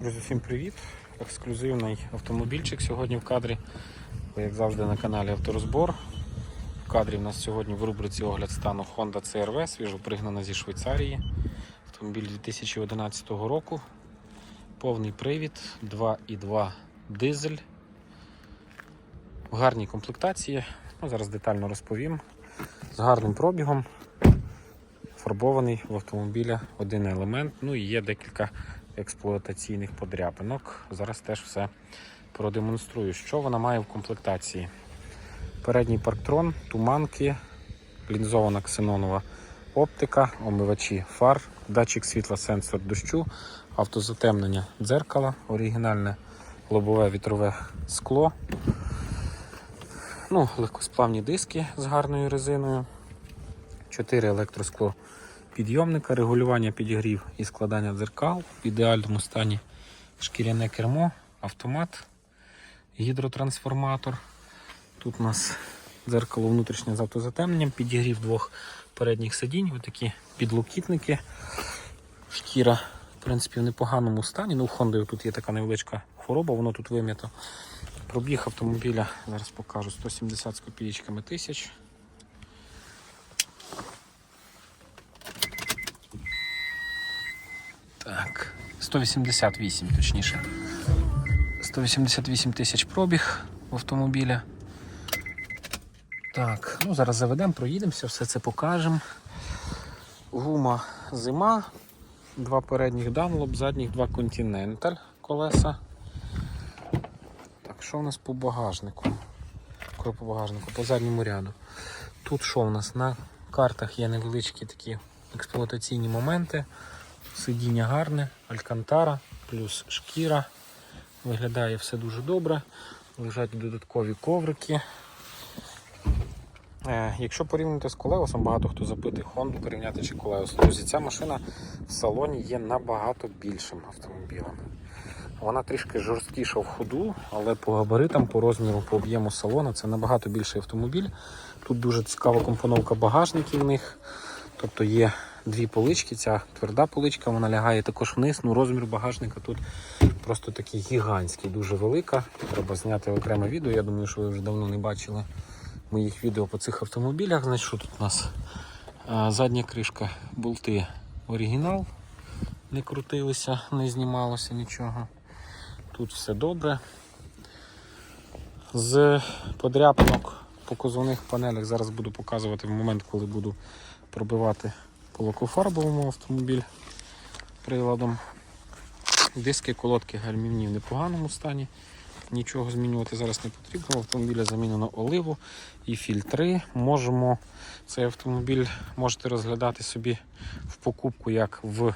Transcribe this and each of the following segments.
Друзі, всім привіт! Ексклюзивний автомобільчик сьогодні в кадрі. Ви, як завжди, на каналі Авторозбор. В кадрі в нас сьогодні в рубриці огляд стану Honda CRV, свіжо пригнана зі Швейцарії. Автомобіль 2011 року. Повний привід, 2,2 дизель. В гарній комплектації. Ну, зараз детально розповім. З гарним пробігом. Фарбований в автомобіля один елемент. Ну і є декілька експлуатаційних подряпинок. Зараз теж все продемонструю, що вона має в комплектації. Передній парктрон, туманки, лінзована ксенонова оптика, омивачі фар, датчик світла, сенсор дощу, автозатемнення дзеркала, оригінальне лобове вітрове скло. Ну, легкосплавні диски з гарною резиною. 4 електроскло підйомника, регулювання підігрів і складання дзеркал. В ідеальному стані шкіряне кермо, автомат, гідротрансформатор. Тут у нас дзеркало внутрішнє з автозатемненням, підігрів двох передніх сидінь, ось такі підлокітники. Шкіра, в принципі, в непоганому стані. Ну, у Honda тут є така невеличка хвороба, воно тут вим'ято. Пробіг автомобіля, зараз покажу, 170 з копійками тисяч. Так, 188 точніше. 188 тисяч пробіг в автомобіля. Так, ну зараз заведемо, проїдемося, все це покажемо. Гума зима, два передніх Dunlop, задніх два Continental колеса. Так, що у нас по багажнику? Що по багажнику, по задньому ряду. Тут що у нас? На картах є невеличкі такі експлуатаційні моменти. Сидіння гарне, алькантара, плюс шкіра. Виглядає все дуже добре. Лежать додаткові коврики. Е, якщо порівняти з Колеосом, багато хто запитує Honda порівняти чи Колеос. Друзі, ця машина в салоні є набагато більшим автомобілем. Вона трішки жорсткіша в ходу, але по габаритам, по розміру, по об'єму салону це набагато більший автомобіль. Тут дуже цікава компоновка багажників в них. Тобто є дві полички, ця тверда поличка, вона лягає також вниз. Ну, розмір багажника тут просто такий гігантський, дуже велика. Треба зняти окреме відео. Я думаю, що ви вже давно не бачили моїх відео по цих автомобілях. Значить, що тут у нас задня кришка, болти оригінал. Не крутилися, не знімалося нічого. Тут все добре. З подряпинок по кузовних панелях зараз буду показувати в момент, коли буду пробивати по лакофарбовому автомобіль приладом. Диски, колодки гальмівні в непоганому стані. Нічого змінювати зараз не потрібно. В автомобіля замінено оливу і фільтри. Можемо цей автомобіль можете розглядати собі в покупку як в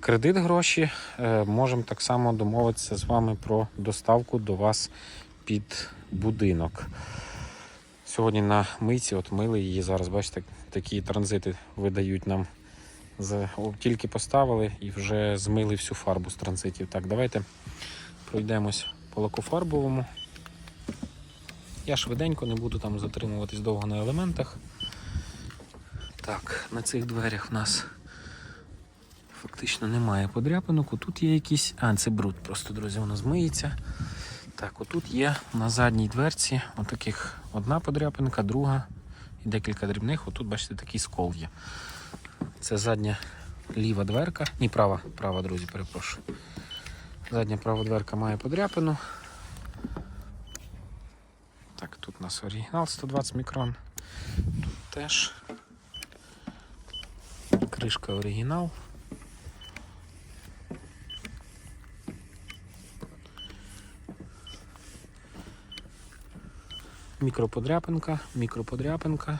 кредит гроші. Е, Можемо так само домовитися з вами про доставку до вас під будинок. Сьогодні на мийці, от мили її зараз, бачите, такі транзити видають нам. Тільки поставили і вже змили всю фарбу з транзитів. Так, давайте пройдемось по лакофарбовому. Я швиденько не буду там затримуватись довго на елементах. Так, на цих дверях в нас фактично немає подряпинок. Тут є якісь. А, це бруд, просто, друзі, воно змиється. Так, отут є на задній дверці отаких одна подряпинка, друга і декілька дрібних. Отут, бачите, такий скол є. Це задня ліва дверка. Ні, права, права, друзі, перепрошую. Задня права дверка має подряпину. Так, тут у нас оригінал 120 мікрон. Тут теж кришка оригінал. Мікроподряпинка, мікроподряпинка.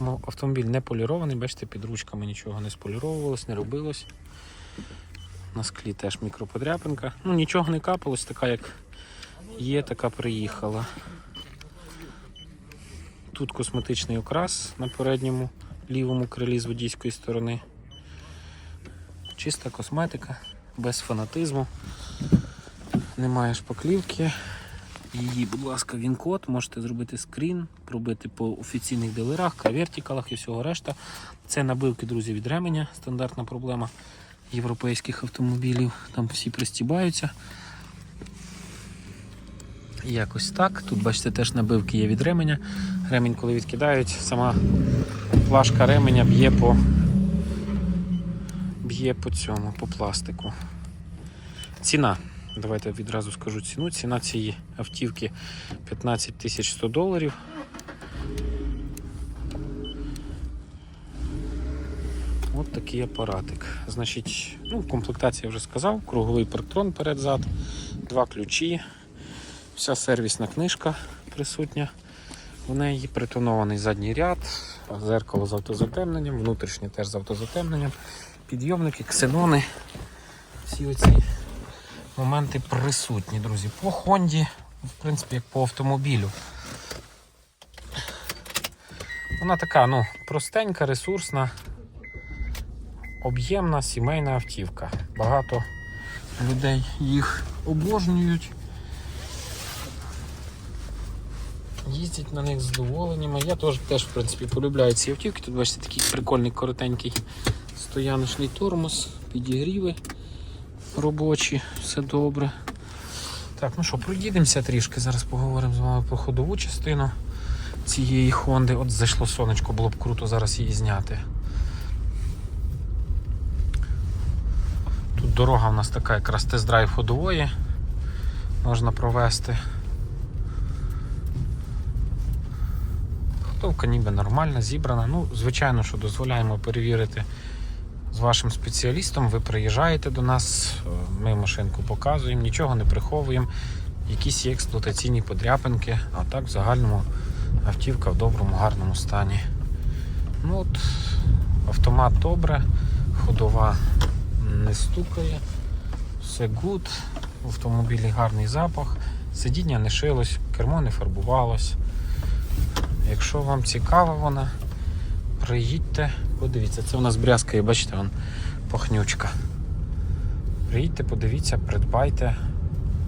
Ну, автомобіль не полірований, бачите, під ручками нічого не споліровувалось, не робилось. На склі теж мікроподряпинка. Ну, нічого не капалось, така як є, така приїхала. Тут косметичний окрас на передньому лівому крилі з водійської сторони. Чиста косметика, без фанатизму. Немає шпаклівки. Її, будь ласка, він-код, можете зробити скрін, пробити по офіційних дилерах, вертикалах і всього решта. Це набивки, друзі, від ременя, стандартна проблема. європейських автомобілів. Там всі пристібаються. Якось так. Тут, бачите, теж набивки є від ременя. Ремінь, коли відкидають, сама плашка ременя б'є по б'є по цьому, по пластику. Ціна. Давайте відразу скажу ціну. Ціна цієї автівки 15 тисяч 100 доларів. От такий апаратик. Значить, ну, я вже сказав, круговий парктрон перед-зад, два ключі, вся сервісна книжка присутня. В неї притонований задній ряд, зеркало з автозатемненням, внутрішнє теж з автозатемненням, підйомники, ксенони. Всі оці моменти присутні, друзі. По Хонді, в принципі, як по автомобілю. Вона така, ну, простенька, ресурсна, об'ємна сімейна автівка. Багато людей їх обожнюють. Їздять на них з задоволенням. Я теж, теж в принципі, полюбляю ці автівки. Тут бачите такий прикольний коротенький стояночний тормоз, підігріви робочі, все добре. Так, ну що, проїдемося трішки. Зараз поговоримо з вами про ходову частину цієї Хонди. От зайшло сонечко, було б круто зараз її зняти. Тут дорога в нас така якраз тест-драйв ходової можна провести. Ходовка ніби нормальна, зібрана. Ну, звичайно, що дозволяємо перевірити з вашим спеціалістом. Ви приїжджаєте до нас, е, ми машинку показуємо, нічого не приховуємо. Якісь є експлуатаційні подряпинки, а так в загальному автівка в доброму, гарному стані. Ну от, Автомат добре, ходова не стукає, все гуд, в автомобілі гарний запах, сидіння не шилось, кермо не фарбувалось. Якщо вам цікава вона, приїдьте, подивіться, це у нас брязкає, бачите, вон пахнючка. Приїдьте, подивіться, придбайте.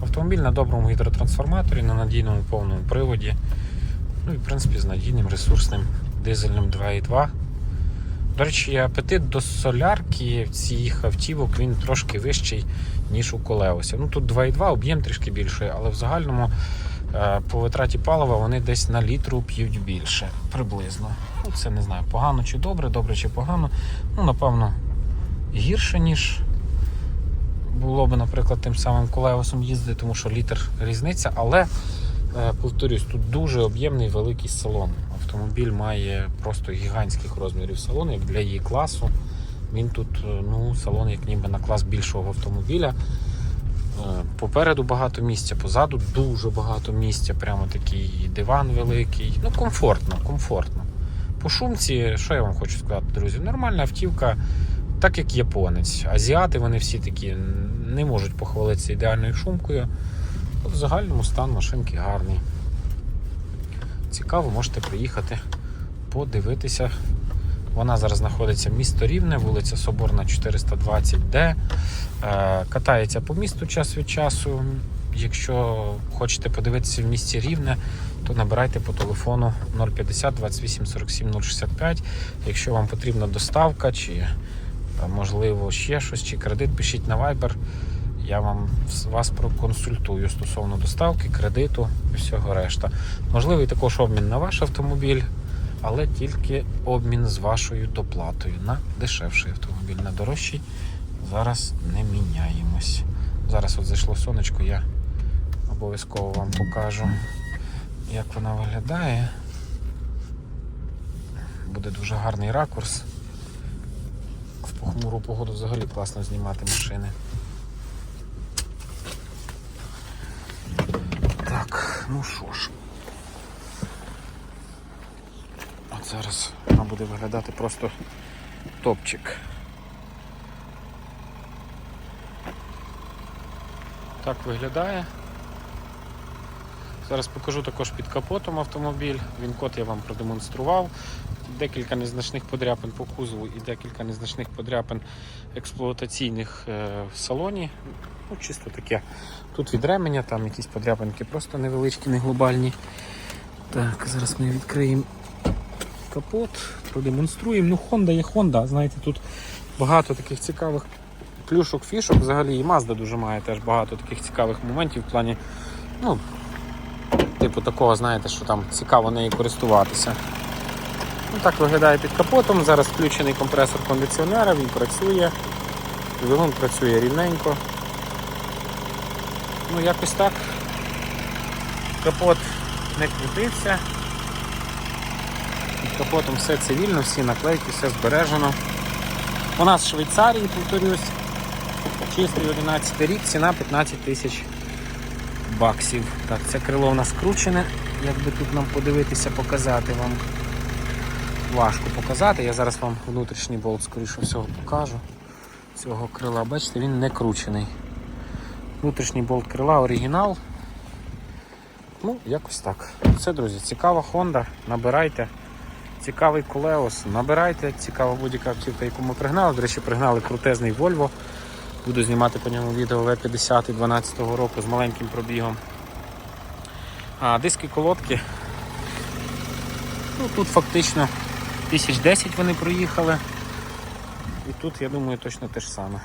Автомобіль на доброму гідротрансформаторі, на надійному повному приводі. Ну і в принципі з надійним ресурсним дизельним 2.2. До речі, апетит до солярки в цих автівок він трошки вищий, ніж у колеося. Ну тут 2.2, об'єм трішки більший, але в загальному по витраті палива вони десь на літру п'ють більше, приблизно. Ну, це не знаю, погано чи добре, добре чи погано. Ну, напевно, гірше, ніж було б, наприклад, тим самим колеосом їздити, тому що літр різниця, але е, повторюсь, тут дуже об'ємний великий салон. Автомобіль має просто гігантських розмірів салон, як для її класу. Він тут е, ну, салон, як ніби на клас більшого автомобіля. Е, Попереду багато місця, позаду дуже багато місця, прямо такий диван великий. Ну, комфортно, комфортно. По шумці, що я вам хочу сказати, друзі? Нормальна автівка, так як японець. Азіати вони всі такі не можуть похвалитися ідеальною шумкою. В загальному стан машинки гарний. Цікаво, можете приїхати подивитися. Вона зараз знаходиться в місто Рівне, вулиця Соборна 420Д. Е, Катається по місту час від часу. Якщо хочете подивитися в місті Рівне, то набирайте по телефону 050 28 47 065. Якщо вам потрібна доставка, чи е, можливо ще щось, чи кредит, пишіть на Viber. Я вам вас проконсультую стосовно доставки, кредиту і всього решта. Можливий також обмін на ваш автомобіль, але тільки обмін з вашою доплатою на дешевший автомобіль, на дорожчий. Зараз не міняємось. Зараз от зайшло сонечко, я обов'язково вам покажу, як вона виглядає. Буде дуже гарний ракурс. В похмуру погоду взагалі класно знімати машини. Так, ну що ж. От зараз вона буде виглядати просто топчик. Так виглядає. Зараз покажу також під капотом автомобіль. Він код я вам продемонстрував. Декілька незначних подряпин по кузову і декілька незначних подряпин експлуатаційних е, в салоні. Ну, чисто таке. Тут від ременя, там якісь подряпинки просто невеличкі, не глобальні. Так, зараз ми відкриємо капот, продемонструємо. Ну, Honda є Honda, знаєте, тут багато таких цікавих плюшок, фішок взагалі і Mazda дуже має теж багато таких цікавих моментів в плані, ну, типу такого, знаєте, що там цікаво нею користуватися. Ну, так виглядає під капотом. Зараз включений компресор кондиціонера, він працює. Двигун працює рівненько. Ну, якось так. Капот не крутився. Капотом все цивільно, всі наклейки, все збережено. У нас в Швейцарії, повторюсь, чистий 11 рік, ціна 15 тисяч баксів. Так, це крило у нас кручене. Як би тут нам подивитися, показати вам. Важко показати. Я зараз вам внутрішній болт, скоріше всього, покажу. Цього крила, бачите, він не кручений. Внутрішній болт крила оригінал. Ну, якось так. Все, друзі, цікава Honda. Набирайте. Цікавий Колеос, набирайте, цікава будь-яка автівка, яку ми пригнали. До речі, пригнали крутезний Volvo. Буду знімати по ньому відео В50 12 року з маленьким пробігом. А диски колодки. Ну, тут фактично 1010 вони проїхали. І тут, я думаю, точно те ж саме.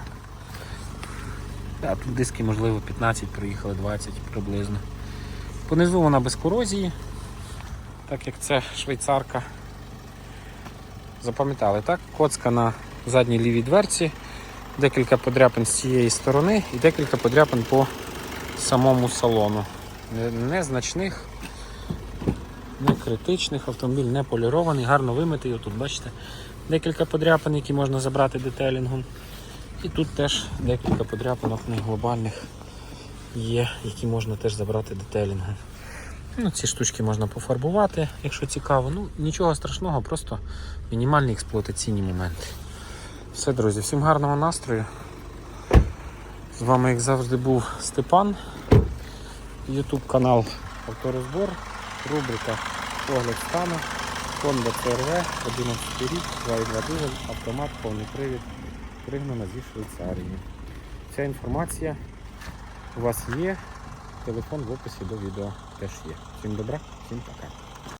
Да, тут диски, можливо, 15 проїхали, 20 приблизно. Понизу вона без корозії, так як це швейцарка. Запам'ятали, так? Коцка на задній лівій дверці, декілька подряпин з цієї сторони і декілька подряпин по самому салону. Незначних, не критичних, автомобіль не полірований, гарно вимитий. Отут бачите, декілька подряпин, які можна забрати детелінгом. І тут теж декілька подряпинок не глобальних є, які можна теж забрати детелінгом. Ну, ці штучки можна пофарбувати, якщо цікаво. Ну, нічого страшного, просто мінімальні експлуатаційні моменти. Все, друзі, всім гарного настрою. З вами, як завжди, був Степан. YouTube канал Авторозбор, рубрика Погляд стану, Honda CRV, 11 рік, 2.2 дизель, автомат, повний привід, пригнана зі Швейцарії. Ця інформація у вас є. Телефон в описі до відео теж є. Всім добра, всім пока.